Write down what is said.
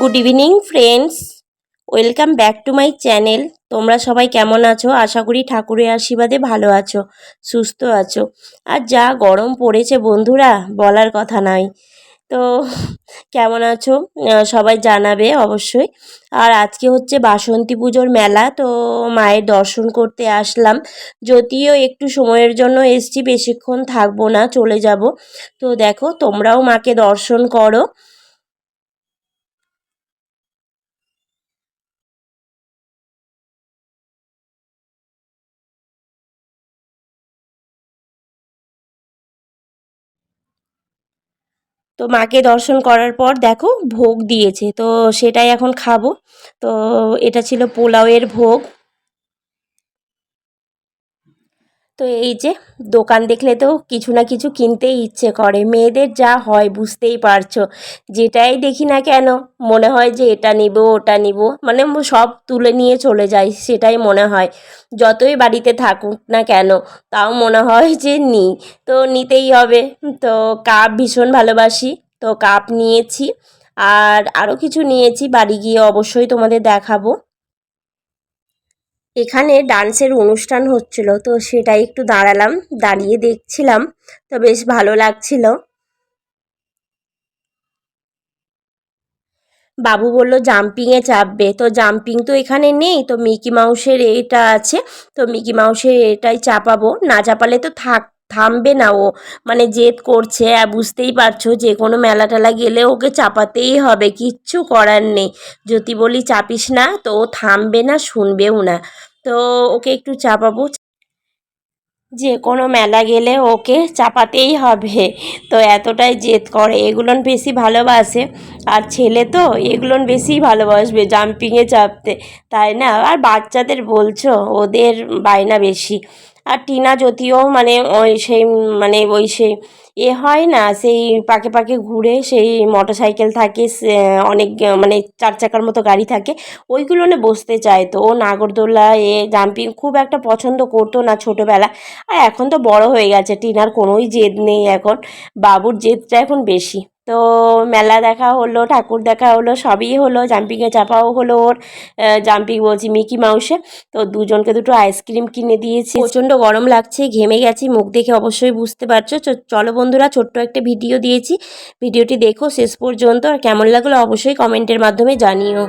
Good evening, friends. Welcome back to my channel. তোমরা সবাই কেমন আছো? আশা করি ঠাকুরের আশীর্বাদে ভালো আছো, সুস্থ আছো। আর যা গরম পড়েছে বন্ধুরা, বলার কথা নয় তো কেমন আছো? সবাই জানাবে অবশ্যই। আর আজকে হচ্ছে বাসন্তী পুজোর মেলা, তো মায়ের দর্শন করতে আসলাম। যদিও একটু সময়ের জন্য এসছি, বেশিক্ষণ থাকব না, চলে যাব। তো দেখো, তোমরাও মাকে দর্শন করো। তো মাকে দর্শন করার পর দেখো ভোগ দিয়েছে, তো সেটাই এখন খাব। তো এটা ছিল পোলাওয়ের ভোগ। তো এই যে দোকান দেখলে তো কিছু না কিছু কিনতেই ইচ্ছে করে। মেয়েদের যা হয় বুঝতেই পারছ। যেটাই দেখি না কেন মনে হয় যে এটা নিব, ওটা নিব মানে সব তুলে নিয়ে চলে যাই, সেটাই মনে হয়। যতই বাড়িতে থাকুক না কেন, তাও মনে হয় যে নিই। তো নিতেই হবে। তো কাপ ভীষণ ভালোবাসি, তো কাপ নিয়েছি। আর আরও কিছু নিয়েছি, বাড়ি গিয়ে অবশ্যই তোমাদের দেখাবো। এখানে ডান্সের অনুষ্ঠান হচ্ছিল, তো সেটাই একটু দাঁড়ালাম, দাঁড়িয়ে দেখছিলাম, তো বেশ ভালো লাগছিল। বাবু বলল, জাম্পিংয়ে চাপবে। তো জাম্পিং তো এখানে নেই, তো মিকি মাউসের এটা আছে, তো মিকি মাউসের এটাই চাপাবো। না চাপালে তো থাক, থামবে না ও মানে জেদ করছে, আর বুঝতেই পারছ যে কোনো মেলা টেলা গেলে ওকে চাপাতেই হবে, কিচ্ছু করার নেই। যদি বলি চাপিস না, তো ও থামবে না, শুনবেও না। তো ওকে একটু চাপাবো। যে কোনো মেলা গেলে ওকে চাপাতেই হবে। তো এতটাই জেদ করে। এগুলোন বেশি ভালোবাসে। আর ছেলে তো এগুলোন বেশি ভালোবাসবে জাম্পিংয়ে চাপতে। তাই না? আর বাচ্চাদের বলছো? ওদের বায়না বেশি। আর টিনা যদিও মানে ওই সেই মানে ওই সেই এ হয় না, সেই পাকে পাকে ঘুরে সেই মোটর সাইকেল থাকে অনেক মানে চার চাকার মতো গাড়ি থাকে ওইগুলোনে বসতে চায়। তো ও নাগরদোলা, এ জাম্পিং খুব একটা পছন্দ করতো না ছোটোবেলা। আর এখন তো বড় হয়ে গেছে, টিনার কোনোই জেদ নেই এখন, বাবুর জেদটা এখন বেশি। তো মেলা দেখা হলো, ঠাকুর দেখা হলো, সবই হলো। জাম্পিংয়ে চাপাও হলো ওর জাম্পিং বলছি মিকি মাউসে। তো দুজনকে দুটো আইসক্রিম কিনে দিয়েছি। প্রচণ্ড গরম লাগছে, ঘেমে গেছি, মুখ দেখে অবশ্যই বুঝতে পারছ। চলো বন্ধুরা, ছোট্ট একটা ভিডিও দিয়েছি। ভিডিওটি দেখো শেষ পর্যন্ত। আর কেমন লাগল অবশ্যই কমেন্টের মাধ্যমে জানিও।